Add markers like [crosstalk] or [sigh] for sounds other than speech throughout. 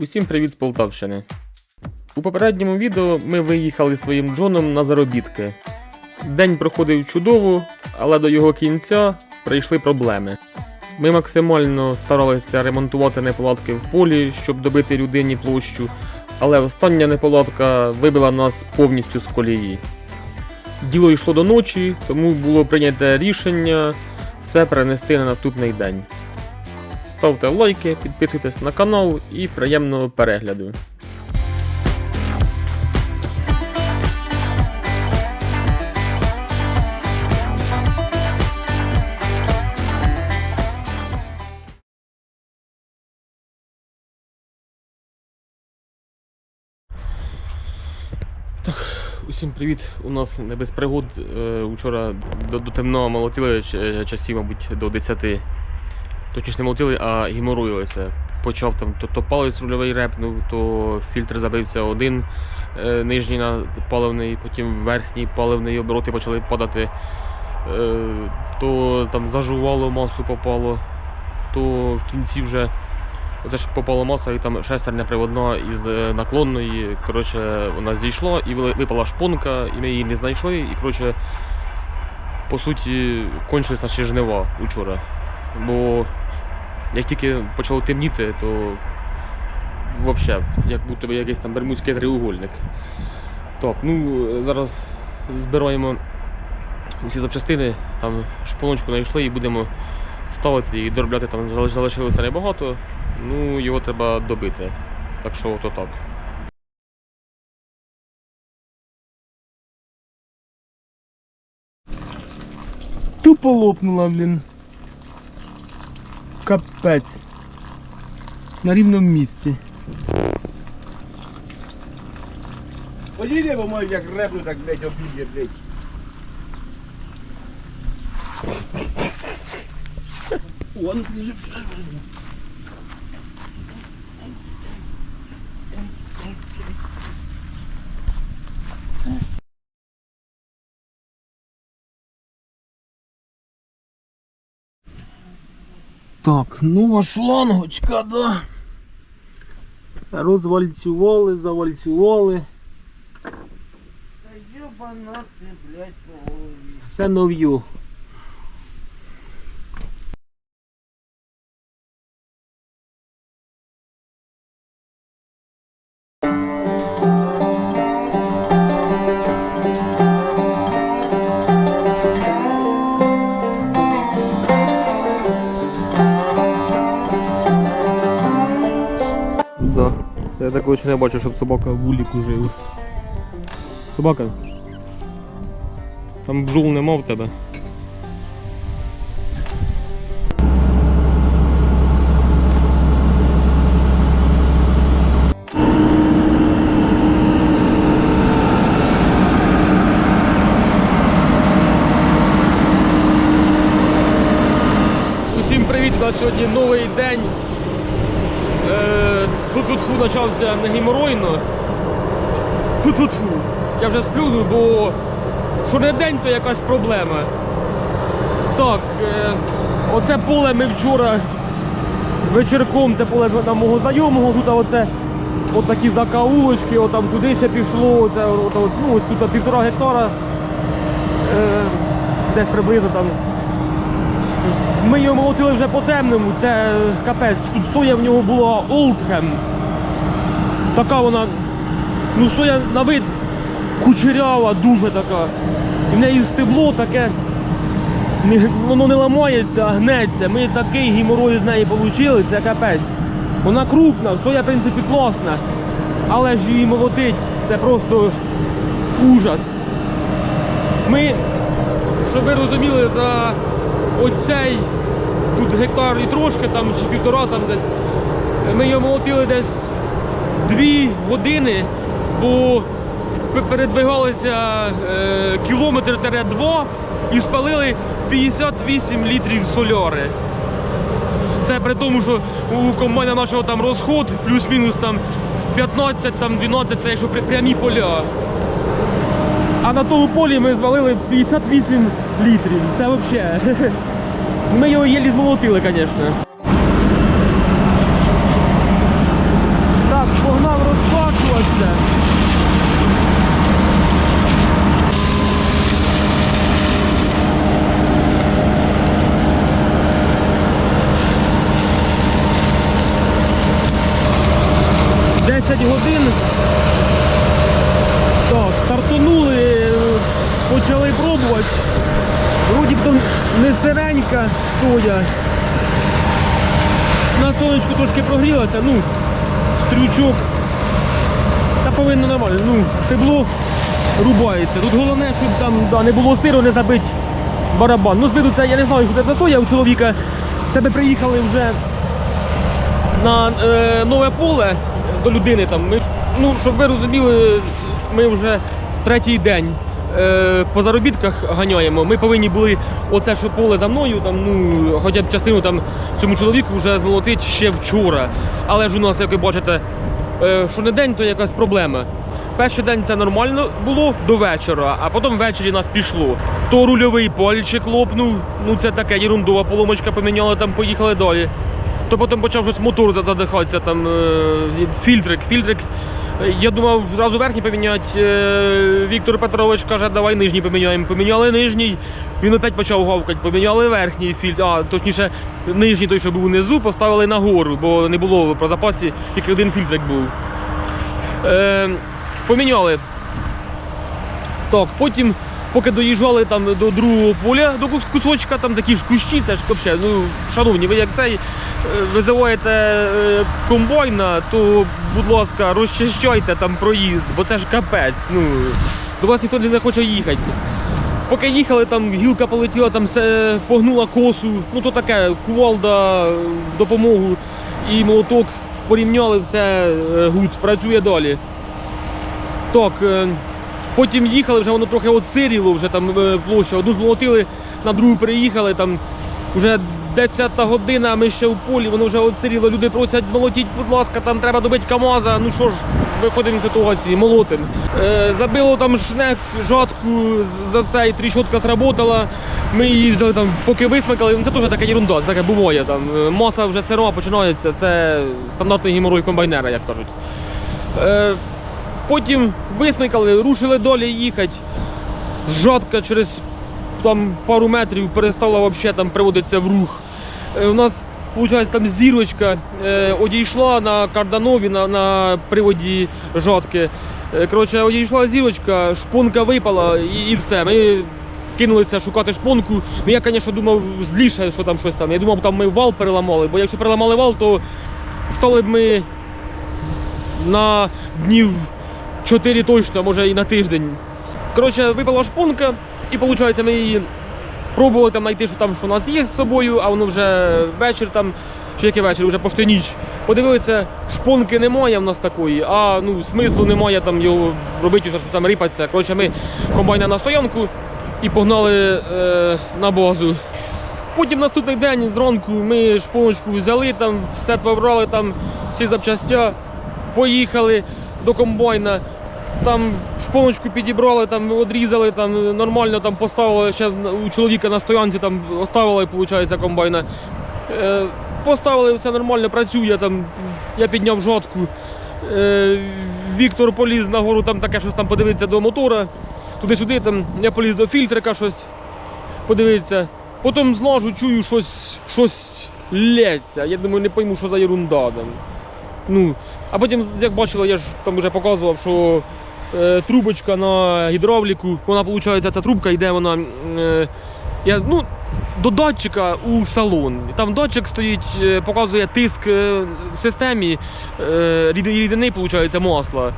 Усім привіт з Полтавщини. У попередньому відео ми виїхали своїм Джоном на заробітки. День проходив чудово, але до його кінця прийшли проблеми. Ми максимально старалися ремонтувати неполадки в полі, щоб добити людині площу, але остання неполадка вибила нас повністю з колії. Діло йшло до ночі, тому було прийнято рішення все перенести на наступний день. Ставте лайки, підписуйтесь на канал і приємного перегляду. Усім привіт! У нас не без пригод. Е, Вчора до, до темного молотили ч- часів, мабуть, до 10. Точніше не молотили, а гіморуїлися. Почав там то, то палець рульовий репнув, то фільтр забився один е, нижній на паливний, потім верхній паливний обороти почали падати. Е, то там зажувало масу попало, то в кінці вже Оце ж попала маса, і там шестерня приводна із е, наклонної. Коротше, вона зійшла і випала шпонка, і ми її не знайшли. І коротше, по суті, кончились наші жнива учора. Бо як тільки почало темніти, то взагалі, як будто би якийсь там бермудський треугольник. Так, ну зараз збираємо усі запчастини, там шпоночку знайшли і будемо ставити і доробляти там залишилося небагато. Ну, його треба добити. Так що ото так. Тупо лопнула, блін. Капець. На рівному місці. Подійди, бо може як репну, так блять, обійде, блять. Вон Так, нова шлангочка, да. Розвальцювали, завальцювали. Та йобана ти, блядь, по голові. Все нов'ю. Я такого ще не бачу, щоб собака в вуліку жив. Собака. Там бджол нема в тебе. Усім привіт! У нас сьогодні новий день. Е, Тфу-тфу-тфу почався не геморойно. Тфу-тфу-тфу. Я вже сплюну, бо що не день, то якась проблема. Так, е, оце поле ми вчора вечірком, це поле на мого знайомого, тут оце от такі закаулочки, от там туди ще пішло, оце, от, ну, ось тут півтора гектара, е, десь приблизно там ми його молотили вже по темному, це капець. Тут соя в нього була Олдхем. Така вона, ну соя на вид кучерява, дуже така. І в неї стебло таке, не- воно не ламається, а гнеться. Ми такий геморой з неї отримали, це капець. Вона крупна, соя в принципі класна, але ж її молотить, це просто ужас. Ми щоб ви розуміли, за оцей тут гектар і трошки, там чи півтора там десь. Ми його молотили десь дві години, бо пе- передвигалися е, кілометр тире два і спалили 58 літрів соляри. Це при тому, що у комбайна нашого там розход плюс-мінус там 15, там 12, це якщо прямі поля. А на тому полі ми звалили 58 літрів. Це взагалі. [laughs] Ми його єлі змолотили, звісно. 12 годин. Так, стартанули, почали пробувати. Вроді б то не сиренька соя. На сонечку трошки ну, стрючок. Та повинно нормально. Ну, стебло рубається. Тут головне, щоб там да, не було сиру, не забить барабан. Ну, з виду це я не знаю, що це за соя у чоловіка. Це ми приїхали вже на е, нове поле до людини. Там. Ми, ну, щоб ви розуміли, ми вже третій день е, по заробітках ганяємо. Ми повинні були оце, що поле за мною, там, ну, хоча б частину там, цьому чоловіку вже змолотити ще вчора. Але ж у нас, як ви бачите, е, що не день, то якась проблема. Перший день це нормально було до вечора, а потім ввечері нас пішло. То рульовий пальчик лопнув, ну це таке ерундова поломочка поміняли, там поїхали далі. То потім почав щось мотор задихатися, там е, фільтрик, фільтрик. Я думав зразу верхній поміняти. Е, Віктор Петрович каже, давай нижній поміняємо. Поміняли нижній, він опять почав гавкати, поміняли верхній фільтр, а точніше, нижній той, що був внизу, поставили нагору, бо не було по запасі, тільки один фільтрик був. Е, поміняли. Так, потім, поки доїжджали там до другого поля, до кусочка, там такі ж кущі, це ж взагалі, ну, шановні, ви як цей е, визиваєте е, комбайна, то, будь ласка, розчищайте там проїзд, бо це ж капець. Ну, до вас ніхто не хоче їхати. Поки їхали, там гілка полетіла, там все погнула косу, ну то таке, кувалда допомогу і молоток порівняли, все е, гуд, працює далі. Так, е, потім їхали, вже воно трохи отсиріло, вже там е, площа. Одну змолотили, на другу переїхали, там вже 10 година, ми ще в полі, воно вже отсиріло. Люди просять змолотіть, будь ласка, там треба добити КАМАЗа. Ну що ж, виходимо з ситуації, молотим. Е, забило там шнек, жатку, за цей тріщотка сработала. Ми її взяли там, поки висмикали. Ну, це теж така ерунда, це таке буває. Там. е, Маса вже сирова починається, це стандартний геморой комбайнера, як кажуть. Е, Потім висмикали, рушили далі їхати. Жатка через там, пару метрів перестала вообще, там приводитися в рух. Е, У нас, виходить, там зірочка е, одійшла на карданові на, на приводі жатки. Е, коротше, одійшла зірочка, шпонка випала і, і все. Ми кинулися шукати шпонку. Ну я, звісно, думав зліше, що там щось там. Я думав, там ми вал переламали, бо якщо переламали вал, то стали б ми на днів 4 точно, може і на тиждень. Коротше, випала шпонка, і виходить, ми її пробували там знайти, що там що у нас є з собою, а воно вже вечір там, чи який вечір, вже пошти ніч. Подивилися, шпонки немає в нас такої, а ну смислу немає там його робити, що там рипатися. Коротше, ми комбайна на стоянку і погнали е, на базу. Потім наступний день зранку ми шпоночку взяли, там все побрали, там всі запчастя, поїхали до комбайна. Там шпоночку підібрали, там одрізали, там нормально там поставили ще у чоловіка на стоянці, там оставили, виходить, комбайна. Е, поставили, все нормально, працює. Там, я підняв жатку. Е, Віктор поліз на гору, там таке щось там подивитися до мотора. Туди-сюди, там, я поліз до фільтрика щось подивитися. Потім злажу, чую щось, щось лється. Я думаю, не пойму, що за ерунда там. Ну, а потім, як бачили, я ж там вже показував, що трубочка на гідравліку, вона виходить, ця трубка йде, вона. Е, я, ну, до датчика у салон. Там датчик стоїть, е, показує тиск е, в системі е, рідини, виходить, масла.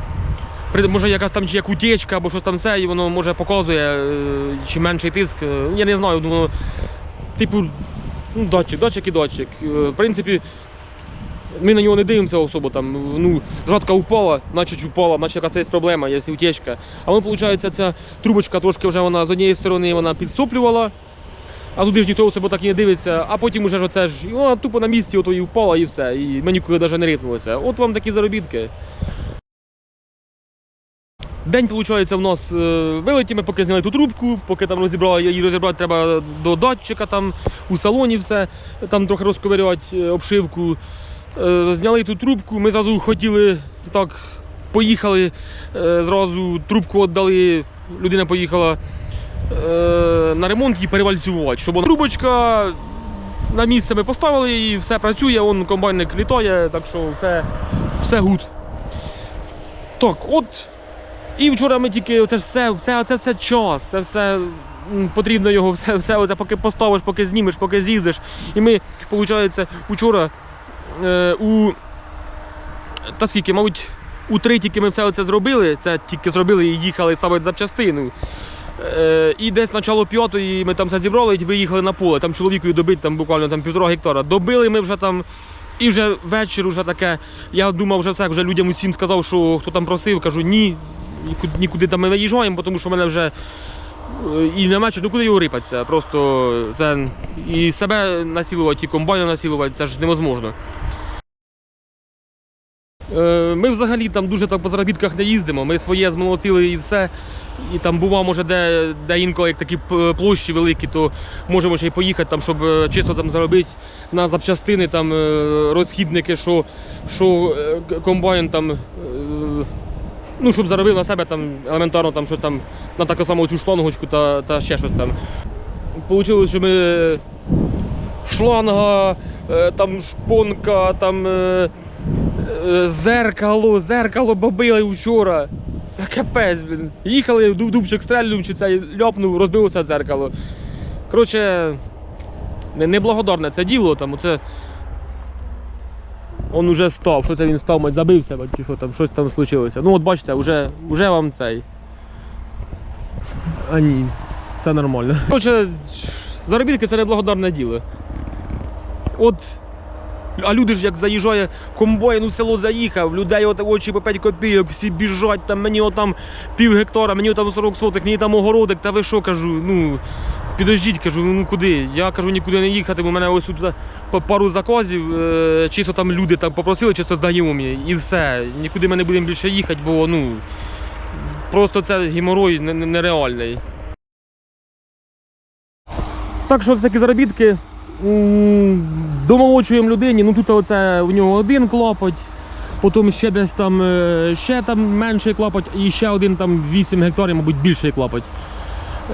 Може якась там чи як утечка або щось там все, і воно може показує, е, чи менший тиск. Е, Я не знаю, воно, типу, ну, датчик, датчик і датчик. Е, В принципі, ми на нього не дивимося особо. Там, ну, жатка упала, значить упала, значить якась є проблема, є утечка. А воно, виходить, ця трубочка трошки вже вона з однієї сторони вона підсоплювала, а туди ж ніхто особо так і не дивиться, а потім уже ж оце ж, і вона тупо на місці ото і впала і все. І ми ніколи навіть не рипнулися. От вам такі заробітки. День, виходить, в нас е, вилеті, ми поки зняли ту трубку, поки там розібрали, її розібрати треба до датчика, там у салоні все, там трохи розковирювати е, обшивку. Е, Зняли ту трубку, ми зразу хотіли так, поїхали, е, зразу трубку віддали, людина поїхала е, на ремонт її перевальцювати, щоб трубочка на місце ми поставили і все працює, он комбайник літає, так що все, все гуд. Так, от. І вчора ми тільки це все, все, це все час, це все потрібно його [laughs] все, все оце, поки поставиш, поки знімеш, поки з'їздиш. І ми, виходить, вчора у. Та скільки, мабуть, у три тільки ми все це зробили. Це тільки зробили і їхали ставити запчастину. Е, і десь начало п'ятої ми там все зібрали виїхали на поле. Там чоловікові добити там буквально там півтора гектара. Добили ми вже там. І вже вечір вже таке. Я думав, вже все, вже людям усім сказав, що хто там просив, кажу, ні, нікуди, там ми виїжджаємо, тому що мене вже е, і нема чого, ну куди його рипатися. Просто це і себе насілувати, і комбайна насілувати, це ж невозможно. Е, Ми взагалі там дуже так по заробітках не їздимо. Ми своє змолотили і все. І там бува, може, де, де інколи як такі площі великі, то можемо ще й поїхати, там, щоб е, чисто там заробити на запчастини, там, е, розхідники, що, що комбайн там. Е, Ну, щоб заробив на себе там елементарно там, щось там на таку саму цю шлангочку та, та ще щось там. Получилось, що ми шланга, е, там шпонка, там е, е, зеркало, зеркало бабили вчора. Це капець, блін. Їхали, дуб- дубчик стрельнув, чи цей ляпнув, розбилося дзеркало. Коротше, неблагодарне це діло, там оце. Он уже став, що це він став, мать забився, мать, чи що там, щось там случилося. Ну от бачите, вже, вже вам цей. А ні, все нормально. Коротше, заробітки це неблагодарне діло. От а люди ж як заїжджає комбайн у село заїхав, людей от очі по 5 копійок, всі біжать, там мені отам пів гектара, мені там 40 соток, мені там огородик, та ви що кажу, ну підождіть, кажу, ну куди? Я кажу, нікуди не їхати, бо в мене ось тут пару заказів, е, чисто там люди там попросили, чисто здаємо мені, і все. Нікуди ми не будемо більше їхати, бо ну просто це геморой не- не- нереальний. Так що це такі заробітки. Домолочуємо людині, ну тут оце у нього один клопоть, потім ще десь там е, ще там менший клопоть, і ще один там 8 гектарів, мабуть, більший клопоть.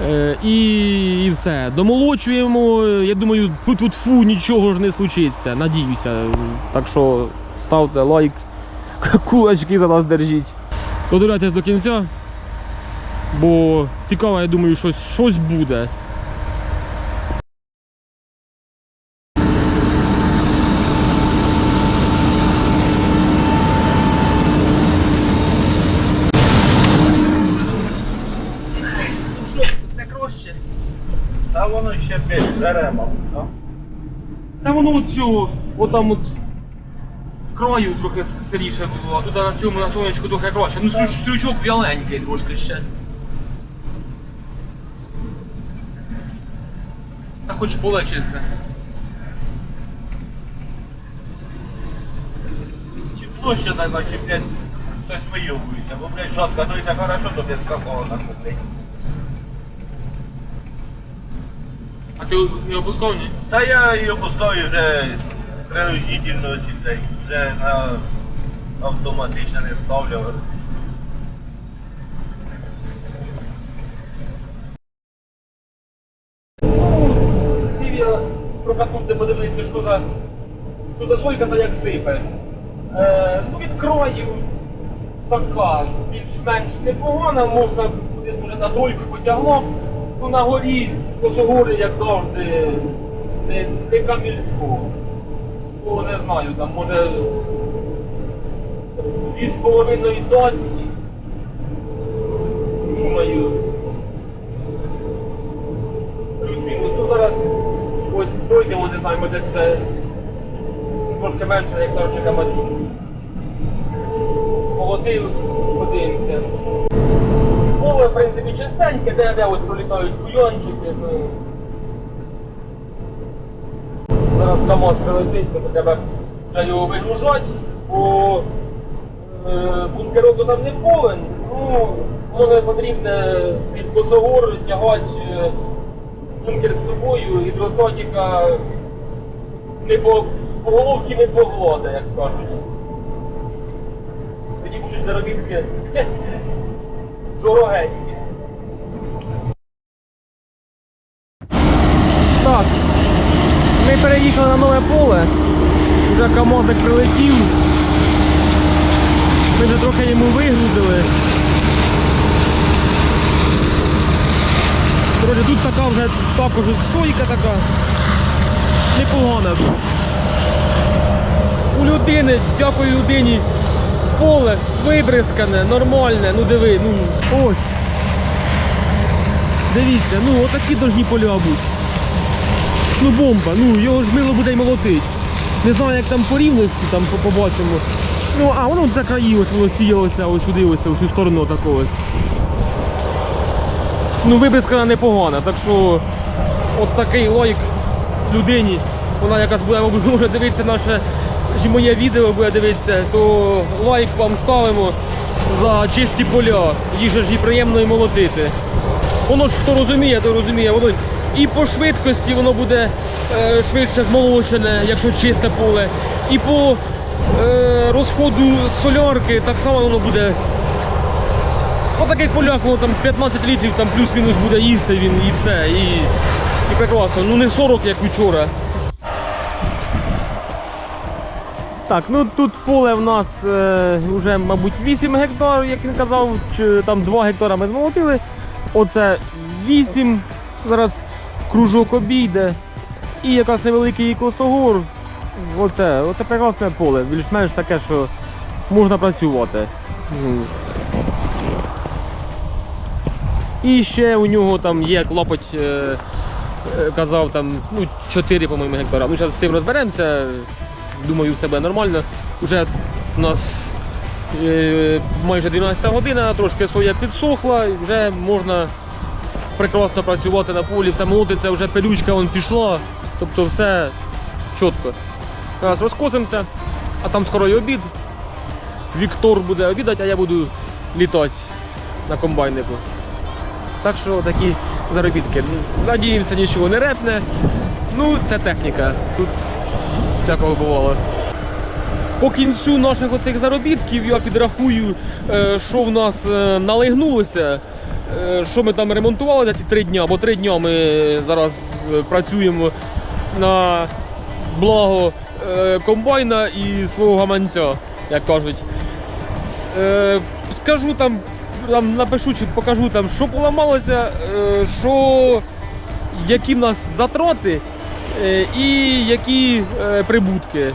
Е, І, і все. Домолочуємо. Я думаю, тут тут фу, нічого ж не случиться. Надіюся. Так що ставте лайк, [laughs] кулачки за нас держіть. Додивляйтесь до кінця. Бо цікаво, я думаю, щось, щось буде. Це краще. Та воно блядь. Та воно оцю, отам от краю трохи сиріше було, а тут на цьому на сонечку трохи краще. Ну стріч- стрічок вяленький трошки ще. Та хоч поле чисте. Чи площа така, чи, блядь, хтось вийовується, бо, блядь, жодка, ну і так хорошо, то, блядь, скакало на блядь. А ти не опускав ні? Та я її опускаю вже принудительно, чи цей, вже на автоматично не ставлю. Сів я прокатнувся подивитися, що за, що за сойка та як сипе. Е, ну від краю така, більш-менш непогана, можна кудись може на дольку потягло. Ну на горі косогори, як завжди, не, не камільфо. Бо не знаю, там може дві з половиною досить. Думаю. Плюс-мінус. Ну зараз ось дойдемо, не знаю, ми десь це трошки менше гектарчика ми змолотив, подивимося. Поле, в принципі, чистеньке, де-де ось пролітають буйончики. Ну. Зараз КАМАЗ прилетить, то треба вже його вигружати, бо е, бункеровку там не повен. Ну, воно потрібне від косогор тягати е, бункер з собою, гідростатіка не по, по головці не погладе, як кажуть. Тоді будуть заробітки дорогенькі. Так, ми переїхали на нове поле. Вже камозик прилетів. Ми вже трохи йому вигрузили. Коротше, тут така вже також стойка така. Непогана. У людини, дякую людині, поле вибризкане, нормальне, ну диви, ну ось. Дивіться, ну отакі должні поля бути. Ну бомба, ну його ж мило буде й молотить. Не знаю, як там по рівності, там побачимо. Ну, а воно за краї ось воно сіялося ось сюди, ось у сторону таку ось. Ну, вибризкана непогана, так що от такий лайк людині, вона якась буде, може дивитися наше моє відео буде дивитися, то лайк вам ставимо за чисті поля. Їжа ж і приємно і молотити. Воно ж хто розуміє, то розуміє, воно і по швидкості воно буде е, швидше змолочене, якщо чисте поле, і по е, розходу солярки так само воно буде. По таких полях воно там 15 літрів там плюс-мінус буде їсти він і все. І, і прекрасно. Ну не 40, як вчора. Так, ну тут поле в нас е, вже, мабуть, 8 гектарів, як він казав, чи там 2 гектара ми змолотили. Оце 8. Зараз кружок обійде. І якраз невеликий косогор. Оце, оце прекрасне поле. Більш-менш таке, що можна працювати. І ще у нього там є клопоть, е, е, казав там, ну, 4, по-моєму, гектара. Ну, зараз з цим розберемося. Думаю, все буде нормально. Уже у нас е, майже 12 година, трошки соя підсохла, і вже можна прекрасно працювати на полі, все молотиться, вже пилючка вон пішла. Тобто все чітко. Зараз розкосимося, а там скоро і обід. Віктор буде обідати, а я буду літати на комбайнику. Так що такі заробітки. Надіємося, нічого не репне. Ну, це техніка. Тут всякого бувало. По кінцю наших оцих заробітків я підрахую, е, що в нас е, налегнулося, е, що ми там ремонтували за ці три дня, бо три дня ми зараз працюємо на благо комбайна і свого гаманця, як кажуть. Скажу там, там напишу чи покажу там, що поламалося, що які в нас затрати і які е, прибутки.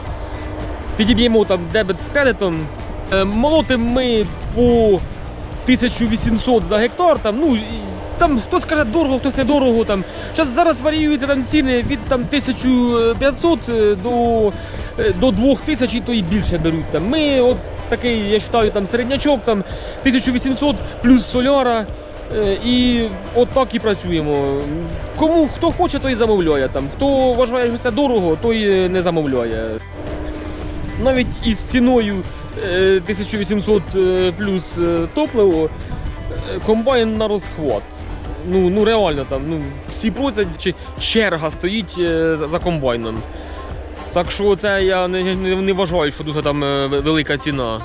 Підіб'ємо там дебет з кредитом. Е, молотим ми по 1800 за гектар. Там, ну, там хтось каже дорого, хтось не дорого. Там. Щас, зараз варіюються там ціни від там, 1500 е, до, е, до 2000 і то і більше беруть. Там. Ми от такий, я вважаю, там середнячок, там 1800 плюс соляра. Е, І от так і працюємо. Кому хто хоче, той замовляє. Там. Хто вважає, що це дорого, той е, не замовляє. Навіть із ціною е, 1800 е, плюс топливо комбайн на розхват. Ну, ну реально там, ну, всі просять, чи черга стоїть за- комбайном. Так що це я не, не, не вважаю, що дуже там велика ціна.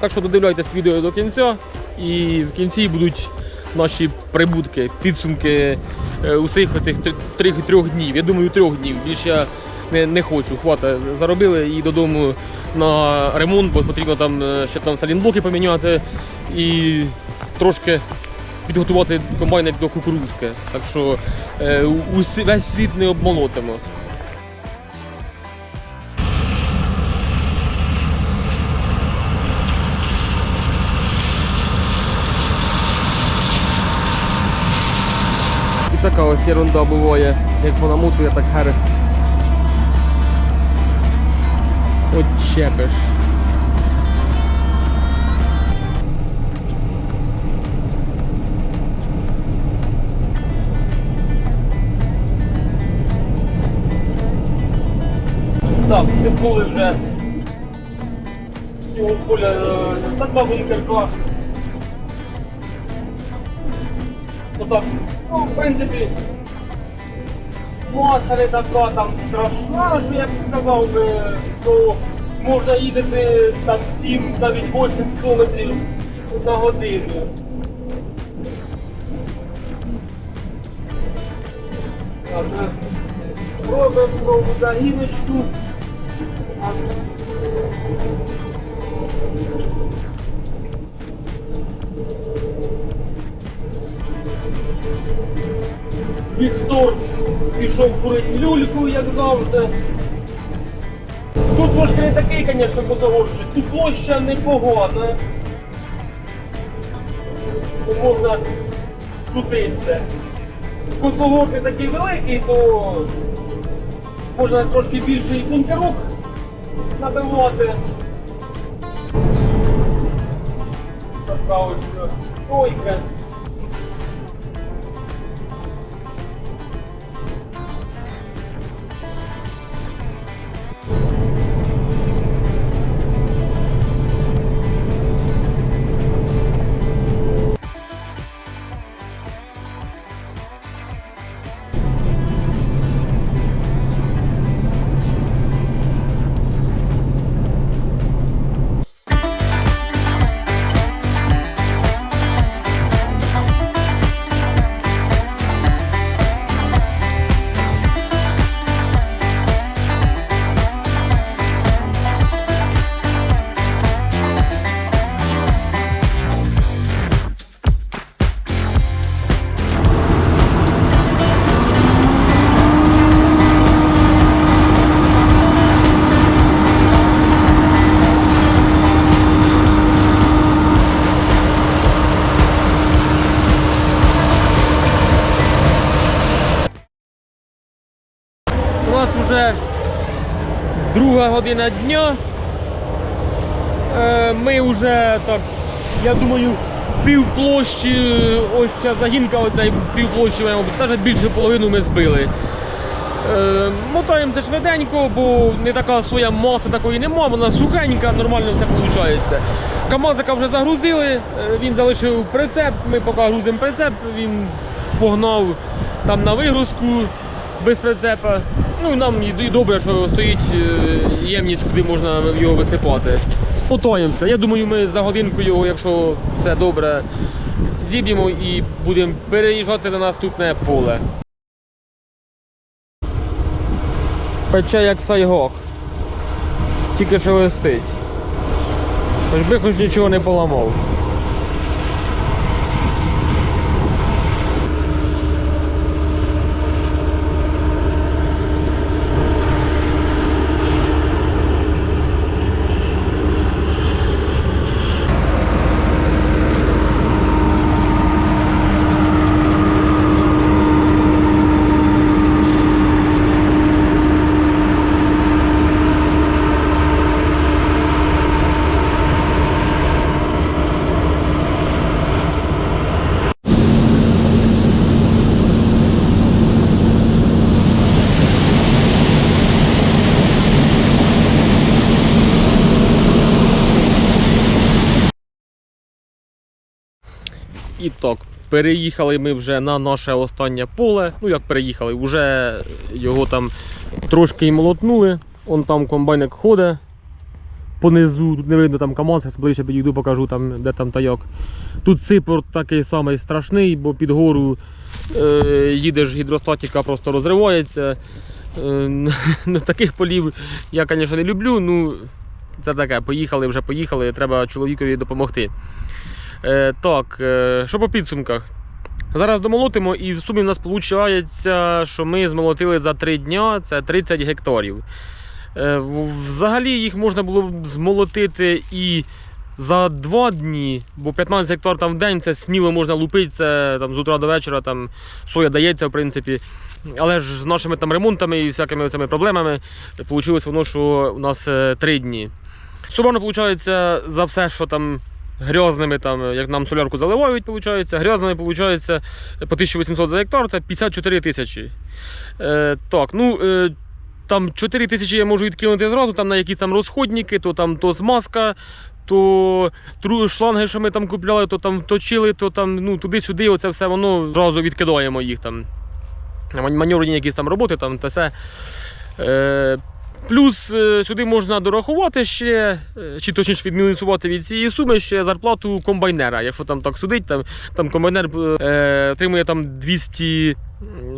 Так що додивляйтесь відео до кінця і в кінці будуть наші прибутки, підсумки е, усіх оцих трьох, трьох днів. Я думаю, трьох днів. Більше я не, не хочу. Хвата, заробили і додому на ремонт, бо потрібно там е, ще там салінблоки поміняти і трошки підготувати комбайник до кукурузки. Так що е, весь світ не обмолотимо. І така ось ерунда буває, як вона мутує, так хер. От чепиш. Так, сипнули вже з цього поля е, на два. Отак. Ну, в принципі, маса не така там страшна, що я б сказав би, то можна їздити там 7, навіть 8 км на годину. Так, зараз робимо загіночку. Пішов курити люльку, як завжди. Тут трошки не такий, звісно, позагорший. Тут площа непогана. Тут можна крутитися. Косогор не такий великий, то можна трошки більший бункерок набивати. Така ось стойка. година дня. Е, ми вже так, я думаю, пів площі, ось ця загінка, оця пів площі, навіть більше половину ми збили. Е, мотаємося швиденько, бо не така своя маса такої нема, вона сухенька, нормально все виходить. Камазика вже загрузили, е, він залишив прицеп, ми поки грузимо прицеп, він погнав там на вигрузку без прицепа. Ну і нам і добре, що стоїть е, ємність, куди можна його висипати. Мотаємося. Я думаю, ми за годинку його, якщо все добре, зіб'ємо і будемо переїжджати на наступне поле. Пече як сайгок. Тільки шелестить. Хоч би хоч нічого не поламав. І переїхали ми вже на наше останнє поле. Ну як переїхали, вже його там трошки і молотнули. Он там комбайник ходить понизу, тут не видно там КАМАЗ, я ближче підійду, покажу там, де там та як. Тут сипорт такий самий страшний, бо під гору е, їдеш, гідростатика просто розривається. Е, [laughs] ну, таких полів я, звісно, не люблю. Ну, це таке, поїхали, вже поїхали, треба чоловікові допомогти. Е, так, е, що по підсумках? Зараз домолотимо, і в сумі в нас виходить, що ми змолотили за 3 дня, це 30 гектарів. Е, Взагалі їх можна було б змолотити і за 2 дні, бо 15 гектар там в день це сміло можна лупити, це там, з утра до вечора там, соя дається, в принципі. Але ж з нашими там ремонтами і всякими цими проблемами вийшло воно, що у нас 3 дні. Сумарно виходить за все, що там грязними, там, як нам солярку заливають, виходить, грязними виходить по 1800 за гектар, це 54 тисячі. Е, так, ну, е, там 4 тисячі я можу відкинути зразу, там на якісь там розходники, то там то змазка, то шланги, що ми там купляли, то там точили, то там ну, туди-сюди, оце все воно зразу відкидаємо їх там. Ман- Маневрені якісь там роботи, там та все. Е, Плюс е, сюди можна дорахувати ще, е, чи точніше відмінусувати від цієї суми ще зарплату комбайнера. Якщо там так судить, там, там комбайнер е, отримує там 200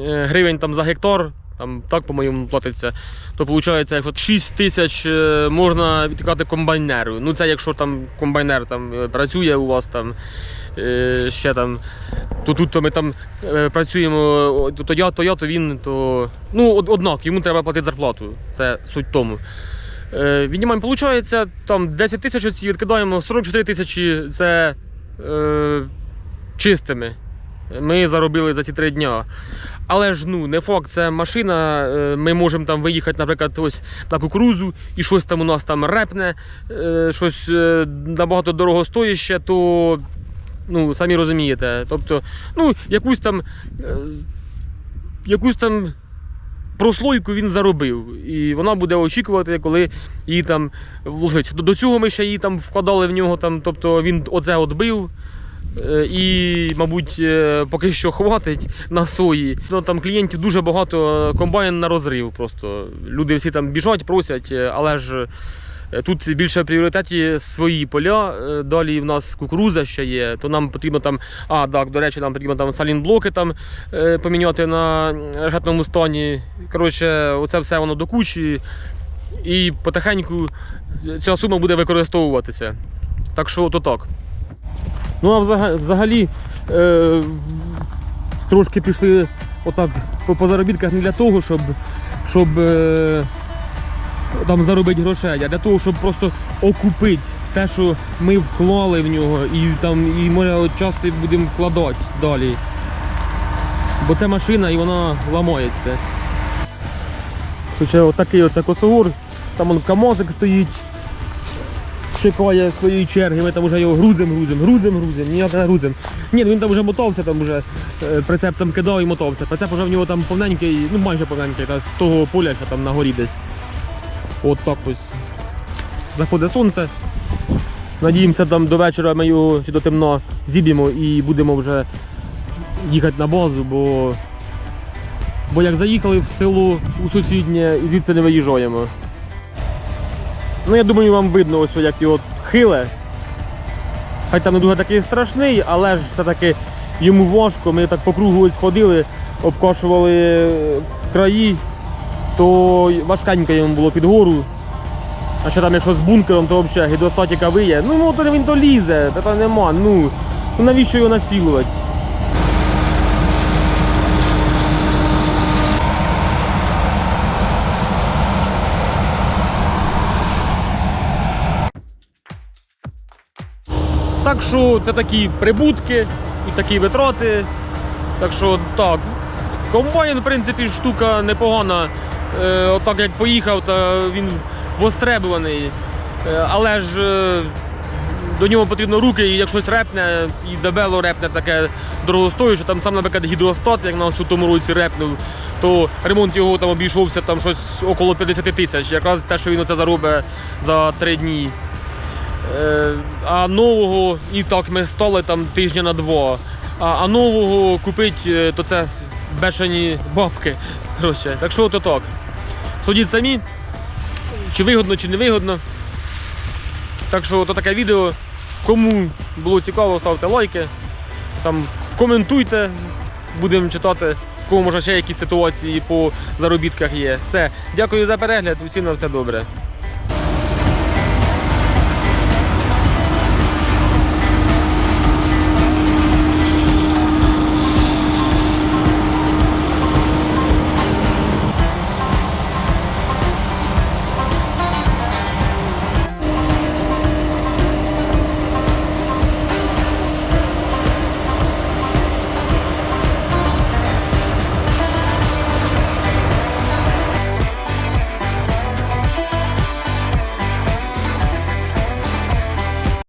е, гривень там, за гектар там так, по-моєму, платиться, то виходить, якщо 6 тисяч можна відкати комбайнеру. Ну це якщо там комбайнер там працює у вас там. Е, Ще там, то тут то ми там е, працюємо, то я, то я, то він, то. Ну, однак, йому треба платити зарплату. Це суть тому. Е, Віднімаємо, виходить, там 10 тисяч відкидаємо, 44 тисячі це е, чистими. Ми заробили за ці три дня. Але ж ну, не факт, це машина. Ми можемо там виїхати, наприклад, ось на кукурузу, і щось там у нас там репне, щось набагато дорогостояще, то ну, самі розумієте. Тобто, ну, якусь там. е, Якусь там прослойку він заробив, і вона буде очікувати, коли її там вложить. До, цього ми ще її там вкладали в нього, там, тобто він оце отбив. е, І, мабуть, е, поки що хватить на сої. Ну, там клієнтів дуже багато, комбайн на розрив. Просто люди всі там біжать, просять, але ж тут більше в пріоритеті свої поля. е, Далі в нас кукуруза ще є, то нам потрібно там. А, так, до речі, нам потрібно там салінблоки там е, поміняти на режетному стані. Коротше, оце все воно до кучі. І потихеньку ця сума буде використовуватися. Так що то так. Ну а взагалі е, трошки пішли отак по заробітках не для того, щоб, щоб е, там заробити грошей, а для того, щоб просто окупити те, що ми вклали в нього, і там і може часто будемо вкладати далі. Бо це машина і вона ламається. Хоча отакий оце косогор, там он камозик стоїть чекає своєї черги, ми там вже його грузим, грузим, грузим, грузим, ніяк не грузим. Ні, ну він там вже мотався, там вже прицеп там кидав і мотався. Прицеп вже в нього там повненький, ну майже повненький, та, з того поля, що там на горі десь. От так ось. Заходить сонце. Надіємося, там до вечора ми його чи до темна зіб'ємо і будемо вже їхати на базу, бо, бо як заїхали в село у сусіднє і звідси не виїжджаємо. Ну, я думаю, вам видно ось як його хиле. Хай там не дуже такий страшний, але ж все-таки йому важко. Ми так по кругу ось ходили, обкошували краї, то важкенько йому було під гору. А ще там, якщо з бункером, то взагалі гідростатіка виє. Ну, мотор він то лізе, та нема. Ну, ну навіщо його насілувати? Так що це такі прибутки і такі витрати. Так що так. Комбайн, в принципі, штука непогана. Е, отак як поїхав, то він востребуваний. Е, але ж е, до нього потрібно руки, і як щось репне, і дебело репне таке дорогостоюче, там сам, наприклад, гідростат, як нас у тому році репнув, то ремонт його там обійшовся там щось около 50 тисяч. Якраз те, що він оце заробить за три дні. А нового і так ми стали там тижня на два. А нового купити, то це бешені бабки. Коротше, так що то так. Судіть самі, чи вигодно, чи не вигодно. Так що то таке відео. Кому було цікаво, ставте лайки. Там коментуйте, будемо читати. Кого може ще якісь ситуації по заробітках є. Все. Дякую за перегляд. Усім на все добре.